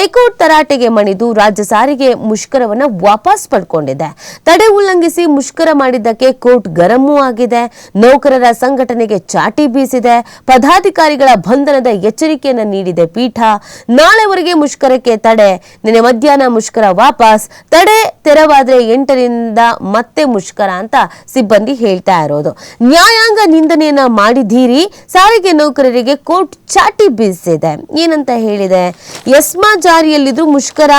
High court ತರಾಟೆಗೆ ಮಣಿದು ರಾಜ್ಯ ಸಾರಿಗೆ ಮುಷ್ಕರವನ್ನ ವಾಪಸ್ ಪಡ್ಕೊಂಡಿದೆ. ತಡೆ ಉಲ್ಲಂಘಿಸಿ ಮುಷ್ಕರ ಮಾಡಿದ್ದಕ್ಕೆ ಕೋರ್ಟ್ ಗರಮೂ ಆಗಿದೆ. ನೌಕರರ ಸಂಘಟನೆಗೆ ಚಾಟಿ ಬೀಸಿದೆ. ಪದಾಧಿಕಾರಿಗಳ ಬಂಧನದ ಎಚ್ಚರಿಕೆಯನ್ನು ನೀಡಿದೆ ಪೀಠ. ನಾಳೆವರೆಗೆ ಮುಷ್ಕರಕ್ಕೆ ತಡೆ, ನಿನ್ನೆ ಮಧ್ಯಾಹ್ನ ಮುಷ್ಕರ ವಾಪಸ್. ತಡೆ ತೆರವಾದ್ರೆ ಎಂಟರಿಂದ ಮತ್ತೆ ಮುಷ್ಕರ ಅಂತ ಸಿಬ್ಬಂದಿ ಹೇಳ್ತಾ ಇರೋದು. ನ್ಯಾಯಾಂಗ ನಿಂದನೆಯನ್ನ ಮಾಡಿದ್ದೀರಿ. ಸಾರಿಗೆ ನೌಕರರಿಗೆ ಕೋರ್ಟ್ ಚಾಟಿ ಬೀಸಿದೆ. ಏನಂತ ಹೇಳಿದೆ? ಎಸ್ಮಾ ಜಾರಿಯಲ್ಲಿದ್ರು ಮುಷ್ಕರ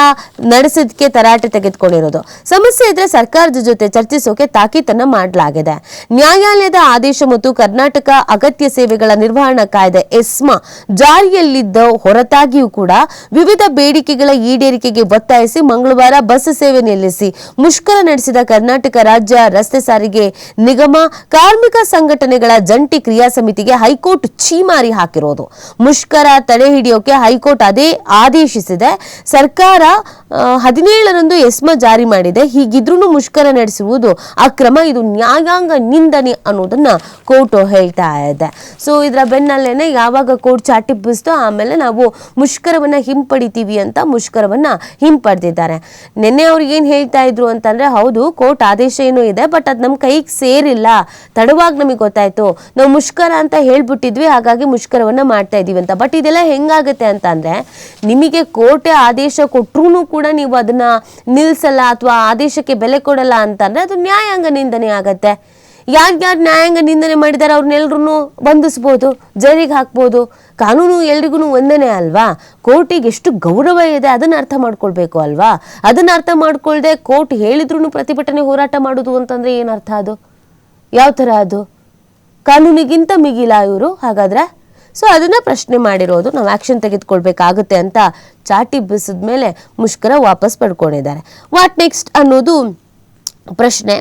ನಡೆಸೋದಕ್ಕೆ ತರಾಟೆ ತೆಗೆದುಕೊಂಡಿರೋದು. ಸಮಸ್ಯೆ ಇದ್ರೆ ಸರ್ಕಾರದ ಜೊತೆ ಚರ್ಚಿಸೋಕೆ ತಾಕೀತನ್ನ ಮಾಡಲಾಗಿದೆ. ನ್ಯಾಯಾಲಯದ ಆದೇಶ ಮತ್ತು ಕರ್ನಾಟಕ ಅಗತ್ಯ ಸೇವೆಗಳ ನಿರ್ವಹಣಾ ಕಾಯ್ದೆ ಎಸ್ಮಾ ಜಾರಿಯಲ್ಲಿದ್ದ ಹೊರತಾಗಿಯೂ ಕೂಡ ವಿವಿಧ ಬೇಡಿಕೆಗಳ ಈಡೇರಿಕೆಗೆ ಒತ್ತಾಯಿಸಿ ಮಂಗಳವಾರ ಬಸ್ ಸೇವೆ ನಿಲ್ಲಿಸಿ ಮುಷ್ಕರ ನಡೆಸಿದ ಕರ್ನಾಟಕ ರಾಜ್ಯ ರಸ್ತೆ ಸಾರಿಗೆ ನಿಗಮ, ಕಾರ್ಮಿಕ ಸಂಘಟನೆಗಳ ಜಂಟಿ ಕ್ರಿಯಾ ಸಮಿತಿಗೆ ಹೈಕೋರ್ಟ್ ಛೀಮಾರಿ ಹಾಕಿರೋದು. ಮುಷ್ಕರ ತಡೆ ಹಿಡಿಯೋಕೆ ಹೈಕೋರ್ಟ್ ಅದೇ ಆದೇಶಿಸಿದೆ. ಸರ್ಕಾರ ಆ, ಹದಿನೇಳರಂದು ಎಸ್ಮಾ ಜಾರಿ ಮಾಡಿದೆ. ಹೀಗಿದ್ರೂ ಮುಷ್ಕರ ನಡೆಸುವುದು ಅಕ್ರಮ. ಇದು ನ್ಯಾಯಾಂಗ ನಿಂದನೆ ಅನ್ನೋದನ್ನ ಕೋರ್ಟ್ ಹೇಳ್ತಾ ಇದೆ. ಸೊ ಇದರ ಬೆನ್ನಲ್ಲೇನೆ ಯಾವಾಗ ಕೋರ್ಟ್ ಚಾಟಿಬ್ಬಿಸ್ತೋ ಆಮೇಲೆ ನಾವು ಮುಷ್ಕರವನ್ನ ಹಿಂಪಡಿತೀವಿ ಅಂತ ಮುಷ್ಕರವನ್ನ ಹಿಂಪಡೆದಿದ್ದಾರೆ. ನಿನ್ನೆ ಅವ್ರಿಗೆ ಏನ್ ಹೇಳ್ತಾ ಇದ್ರು ಅಂತಂದ್ರೆ ಹೌದು ಕೋರ್ಟ್ ಆದೇಶ ಏನೂ ಇದೆ ಬಟ್ ಅದು ನಮ್ಮ ಕೈಗೆ ಸೇರಿಲ್ಲ. ತಡವಾಗಿ ನಮಗೆ ಗೊತ್ತಾಯ್ತು. ನಾವು ಮುಷ್ಕರ ಅಂತ ಹೇಳ್ಬಿಟ್ಟಿದ್ವಿ ಹಾಗಾಗಿ ಮುಷ್ಕರವನ್ನ ಮಾಡ್ತಾ ಇದೀವಿ ಅಂತ. ಬಟ್ ಇದೆಲ್ಲ ಹೆಂಗಾಗುತ್ತೆ ಅಂತ ಅಂದ್ರೆ ನಿಮಗೆ ಕೋರ್ಟೆ ಆದೇಶ ಕೊಟ್ರೂ ಕೂಡ ನೀವು ಅದನ್ನ ನಿಲ್ಸಲ್ಲ ಅಥವಾ ಆದೇಶಕ್ಕೆ ಬೆಲೆ ಕೊಡಲ್ಲ ಅಂತಂದ್ರೆ ಅದು ನ್ಯಾಯಾಂಗ ನಿಂದನೆ ಆಗತ್ತೆ. ಯಾರ್ಯಾರು ನ್ಯಾಯಾಂಗ ನಿಂದನೆ ಮಾಡಿದ್ದಾರೆ ಅವ್ರನ್ನೆಲ್ಲರೂ ಬಂಧಿಸ್ಬೋದು, ಜೈಲಿಗೆ ಹಾಕ್ಬೋದು. ಕಾನೂನು ಎಲ್ರಿಗೂ ಒಂದನೇ ಅಲ್ವಾ? ಕೋರ್ಟಿಗೆ ಎಷ್ಟು ಗೌರವ ಇದೆ ಅದನ್ನ ಅರ್ಥ ಮಾಡ್ಕೊಳ್ಬೇಕು ಅಲ್ವಾ? ಅದನ್ನ ಅರ್ಥ ಮಾಡ್ಕೊಳ್ದೆ ಕೋರ್ಟ್ ಹೇಳಿದ್ರು ಪ್ರತಿಭಟನೆ ಹೋರಾಟ ಮಾಡೋದು ಅಂತಂದ್ರೆ ಏನು ಅರ್ಥ ಅದು? ಯಾವ ಥರ ಅದು? ಕಾನೂನಿಗಿಂತ ಮಿಗಿಲ ಇವರು? ಹಾಗಾದ್ರೆ ಸೊ ಅದನ್ನ ಪ್ರಶ್ನೆ ಮಾಡಿರೋದು ನಾವು ಆಕ್ಷನ್ ತೆಗೆದುಕೊಳ್ಬೇಕಾಗುತ್ತೆ ಅಂತ ಚಾಟಿ ಬಿಸಿದ ಮೇಲೆ ಮುಷ್ಕರ ವಾಪಸ್ ಪಡ್ಕೊಂಡಿದ್ದಾರೆ. ವಾಟ್ ನೆಕ್ಸ್ಟ್ ಅನ್ನೋದು ಪ್ರಶ್ನೆ.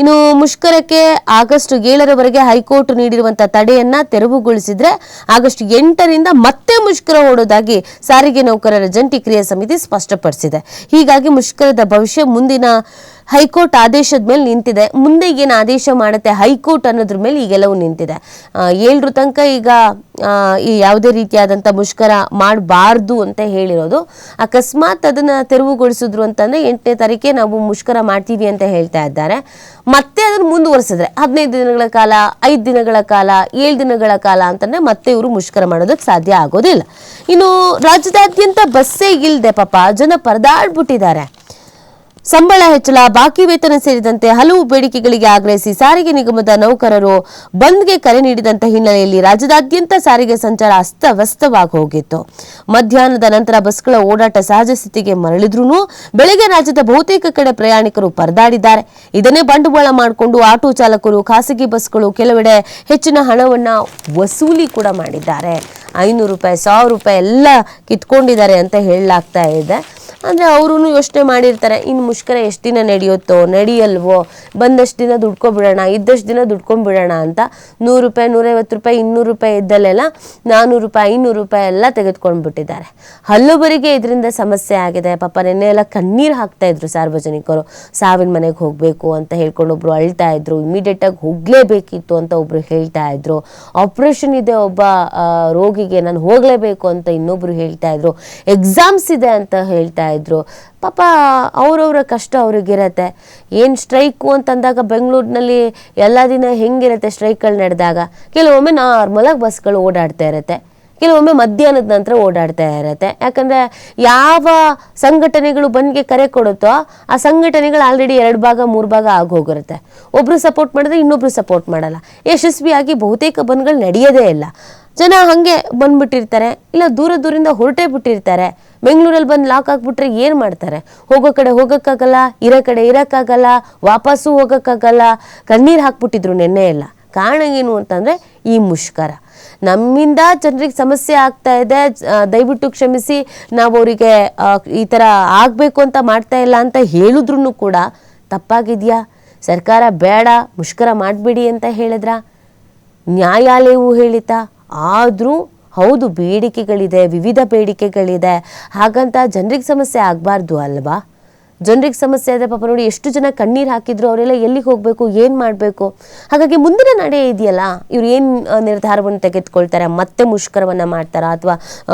ಇನ್ನು ಮುಷ್ಕರಕ್ಕೆ ಆಗಸ್ಟ್ ಏಳರವರೆಗೆ ಹೈಕೋರ್ಟ್ ನೀಡಿರುವಂತಹ ತಡೆಯನ್ನ ತೆರವುಗೊಳಿಸಿದ್ರೆ ಆಗಸ್ಟ್ ಎಂಟರಿಂದ ಮತ್ತೆ ಮುಷ್ಕರ ಓಡೋದಾಗಿ ಸಾರಿಗೆ ನೌಕರರ ಜಂಟಿ ಕ್ರಿಯಾ ಸಮಿತಿ ಸ್ಪಷ್ಟಪಡಿಸಿದೆ. ಹೀಗಾಗಿ ಮುಷ್ಕರದ ಭವಿಷ್ಯ ಮುಂದಿನ ಹೈಕೋರ್ಟ್ ಆದೇಶದ ಮೇಲೆ ನಿಂತಿದೆ. ಮುಂದೆ ಏನು ಆದೇಶ ಮಾಡುತ್ತೆ, ಹೈಕೋರ್ಟ್ ಅನ್ನೋದ್ರ ಮೇಲೆ ಈಗೆಲ್ಲವೂ ನಿಂತಿದೆ. ಏಳರ ತನಕ ಈಗ ಈ ಯಾವುದೇ ರೀತಿಯಾದಂಥ ಮುಷ್ಕರ ಮಾಡಬಾರ್ದು ಅಂತ ಹೇಳಿರೋದು. ಅಕಸ್ಮಾತ್ ಅದನ್ನು ತೆರವುಗೊಳಿಸಿದ್ರು ಅಂತಂದರೆ ಎಂಟನೇ ತಾರೀಕೆ ನಾವು ಮುಷ್ಕರ ಮಾಡ್ತೀವಿ ಅಂತ ಹೇಳ್ತಾ ಇದ್ದಾರೆ. ಮತ್ತೆ ಅದನ್ನು ಮುಂದುವರಿಸಿದ್ರೆ, ಹದಿನೈದು ದಿನಗಳ ಕಾಲ, ಐದು ದಿನಗಳ ಕಾಲ, ಏಳು ದಿನಗಳ ಕಾಲ ಅಂತಂದರೆ ಮತ್ತೆ ಇವರು ಮುಷ್ಕರ ಮಾಡೋದಕ್ಕೆ ಸಾಧ್ಯ ಆಗೋದಿಲ್ಲ. ಇನ್ನು ರಾಜ್ಯದಾದ್ಯಂತ ಬಸ್ಸೇ ಇಲ್ಲದೆ ಪಾಪ ಜನ ಪರದಾಡ್ಬಿಟ್ಟಿದ್ದಾರೆ. ಸಂಬಳ ಹೆಚ್ಚಳ, ಬಾಕಿ ವೇತನ ಸೇರಿದಂತೆ ಹಲವು ಬೇಡಿಕೆಗಳಿಗೆ ಆಗ್ರಹಿಸಿ ಸಾರಿಗೆ ನಿಗಮದ ನೌಕರರು ಬಂದ್ಗೆ ಕರೆ ನೀಡಿದಂತ ಹಿನ್ನೆಲೆಯಲ್ಲಿ ರಾಜ್ಯದಾದ್ಯಂತ ಸಾರಿಗೆ ಸಂಚಾರ ಅಸ್ತವ್ಯಸ್ತವಾಗಿ ಹೋಗಿತ್ತು. ಮಧ್ಯಾಹ್ನದ ನಂತರ ಬಸ್ಗಳ ಓಡಾಟ ಸಹಜ ಸ್ಥಿತಿಗೆ ಮರಳಿದ್ರೂ ಬೆಳಗ್ಗೆ ರಾಜ್ಯದ ಬಹುತೇಕ ಕಡೆ ಪ್ರಯಾಣಿಕರು ಪರದಾಡಿದ್ದಾರೆ. ಇದನ್ನೇ ಬಂಡವಾಳ ಮಾಡಿಕೊಂಡು ಆಟೋ ಚಾಲಕರು, ಖಾಸಗಿ ಬಸ್ಗಳು ಕೆಲವೆಡೆ ಹೆಚ್ಚಿನ ಹಣವನ್ನು ವಸೂಲಿ ಕೂಡ ಮಾಡಿದ್ದಾರೆ. ಐನೂರು ರೂಪಾಯಿ, ಸಾವಿರ ರೂಪಾಯಿ ಎಲ್ಲ ಕಿತ್ಕೊಂಡಿದ್ದಾರೆ ಅಂತ ಹೇಳಲಾಗ್ತಾ ಇದೆ. ಅಂದರೆ ಅವರು ಯೋಚನೆ ಮಾಡಿರ್ತಾರೆ ಇನ್ನು ಮುಷ್ಕರ ಎಷ್ಟು ದಿನ ನಡೆಯುತ್ತೋ, ನಡೆಯಲ್ವೋ, ಬಂದಷ್ಟು ದಿನ ದುಡ್ಕೊಬಿಡೋಣ, ಇದ್ದಷ್ಟು ದಿನ ದುಡ್ಕೊಂಡ್ಬಿಡೋಣ ಅಂತ ನೂರು ರೂಪಾಯಿ, ನೂರೈವತ್ತು ರೂಪಾಯಿ, ಇನ್ನೂರು ರೂಪಾಯಿ ಇದ್ದಲ್ಲೆಲ್ಲ ನಾನ್ನೂರು ರೂಪಾಯಿ ಐನೂರು ರೂಪಾಯಿ ಎಲ್ಲ ತೆಗೆದುಕೊಂಡ್ಬಿಟ್ಟಿದ್ದಾರೆ. ಹಲ್ಲುಬರಿಗೆ ಇದರಿಂದ ಸಮಸ್ಯೆ ಆಗಿದೆ. ಪಾಪ ನೆನ್ನೆ ಎಲ್ಲ ಕಣ್ಣೀರು ಹಾಕ್ತಾ ಇದ್ರು ಸಾರ್ವಜನಿಕರು. ಸಾವಿನ ಮನೆಗೆ ಹೋಗಬೇಕು ಅಂತ ಹೇಳ್ಕೊಂಡು ಒಬ್ರು ಅಳ್ತಾ ಇದ್ರು ಇಮಿಡಿಯೇಟಾಗಿ ಹೋಗಲೇಬೇಕಿತ್ತು ಅಂತ ಒಬ್ರು ಹೇಳ್ತಾ ಇದ್ರು. ಆಪ್ರೇಷನ್ ಇದೆ, ಒಬ್ಬ ರೋಗಿಗೆ ನಾನು ಹೋಗಲೇಬೇಕು ಅಂತ ಇನ್ನೊಬ್ರು ಹೇಳ್ತಾ ಇದ್ರು. ಎಕ್ಸಾಮ್ಸ್ ಇದೆ ಅಂತ ಹೇಳ್ತಾ ಇದ್ರು. ಪಾಪ ಅವ್ರವ್ರ ಕಷ್ಟ ಅವ್ರಿಗಿರತ್ತೆ. ಏನು ಸ್ಟ್ರೈಕು ಅಂತಂದಾಗ ಬೆಂಗಳೂರಿನಲ್ಲಿ ಎಲ್ಲ ದಿನ ಹೆಂಗಿರುತ್ತೆ ಸ್ಟ್ರೈಕ್ಗಳು ನಡೆದಾಗ? ಕೆಲವೊಮ್ಮೆ ನಾರ್ಮಲಾಗಿ ಬಸ್ಗಳು ಓಡಾಡ್ತಾ ಇರತ್ತೆ. ಕೆಲವೊಮ್ಮೆ ಮಧ್ಯಾಹ್ನದ ನಂತರ ಓಡಾಡ್ತಾ ಇರತ್ತೆ. ಯಾಕಂದ್ರೆ ಯಾವ ಸಂಘಟನೆಗಳು ಬಂದ್ಗೆ ಕರೆ ಕೊಡುತ್ತೋ ಆ ಸಂಘಟನೆಗಳು ಆಲ್ರೆಡಿ ಎರಡು ಭಾಗ, ಮೂರು ಭಾಗ ಆಗೋಗಿರುತ್ತೆ ಒಬ್ಬರು ಸಪೋರ್ಟ್ ಮಾಡಿದ್ರೆ ಇನ್ನೊಬ್ರು ಸಪೋರ್ಟ್ ಮಾಡಲ್ಲ. ಯಶಸ್ವಿಯಾಗಿ ಬಹುತೇಕ ಬಂದ್ಗಳು ನಡೆಯೋದೇ ಇಲ್ಲ. ಜನ ಹಾಗೆ ಬಂದ್ಬಿಟ್ಟಿರ್ತಾರೆ. ಇಲ್ಲ ದೂರ ದೂರಿಂದ ಹೊರಟೇ ಬಿಟ್ಟಿರ್ತಾರೆ. ಬೆಂಗಳೂರಲ್ಲಿ ಬಂದು ಲಾಕ್ ಹಾಕ್ಬಿಟ್ರೆ ಏನು ಮಾಡ್ತಾರೆ? ಹೋಗೋ ಕಡೆ ಹೋಗೋಕ್ಕಾಗಲ್ಲ, ಇರೋ ಕಡೆ ಇರೋಕ್ಕಾಗಲ್ಲ, ವಾಪಸ್ಸು ಹೋಗೋಕ್ಕಾಗಲ್ಲ, ಕಣ್ಣೀರು ಹಾಕ್ಬಿಟ್ಟಿದ್ರು ನೆನ್ನೆ ಎಲ್ಲ. ಕಾರಣ ಏನು ಅಂತಂದರೆ ಈ ಮುಷ್ಕರ. ನಮ್ಮಿಂದ ಜನರಿಗೆ ಸಮಸ್ಯೆ ಆಗ್ತಾ ಇದೆ. ದಯವಿಟ್ಟು ಕ್ಷಮಿಸಿ, ನಾವು ಅವರಿಗೆ ಈ ಥರ ಆಗಬೇಕು ಅಂತ ಮಾಡ್ತಾ ಇಲ್ಲ ಅಂತ ಹೇಳಿದ್ರು ಕೂಡ ತಪ್ಪಾಗಿದೆಯಾ? ಸರ್ಕಾರ ಬೇಡ, ಮುಷ್ಕರ ಮಾಡಬೇಡಿ ಅಂತ ಹೇಳಿದ್ರಾ? ನ್ಯಾಯಾಲಯವೂ ಹೇಳಿತಾ ಆದರೂ ಹೌದು, ಬೇಡಿಕೆಗಳಿದೆ, ವಿವಿಧ ಬೇಡಿಕೆಗಳಿದೆ. ಹಾಗಂತ ಜನರಿಗೆ ಸಮಸ್ಯೆ ಆಗಬಾರ್ದು ಅಲ್ವಾ? ಜನರಿಗೆ ಸಮಸ್ಯೆ ಆದರೆ ಪಾಪ ನೋಡಿ ಎಷ್ಟು ಜನ ಕಣ್ಣೀರು ಹಾಕಿದ್ರು ಅವರೆಲ್ಲ ಎಲ್ಲಿಗೆ ಹೋಗಬೇಕು, ಏನು ಮಾಡಬೇಕು? ಹಾಗಾಗಿ ಮುಂದಿನ ನಡೆ ಇದೆಯಲ್ಲ? ಇವ್ರು ಏನು ನಿರ್ಧಾರವನ್ನು ತೆಗೆದುಕೊಳ್ತಾರೆ? ಮತ್ತೆ ಮುಷ್ಕರವನ್ನು ಮಾಡ್ತಾರಾ? ಅಥವಾ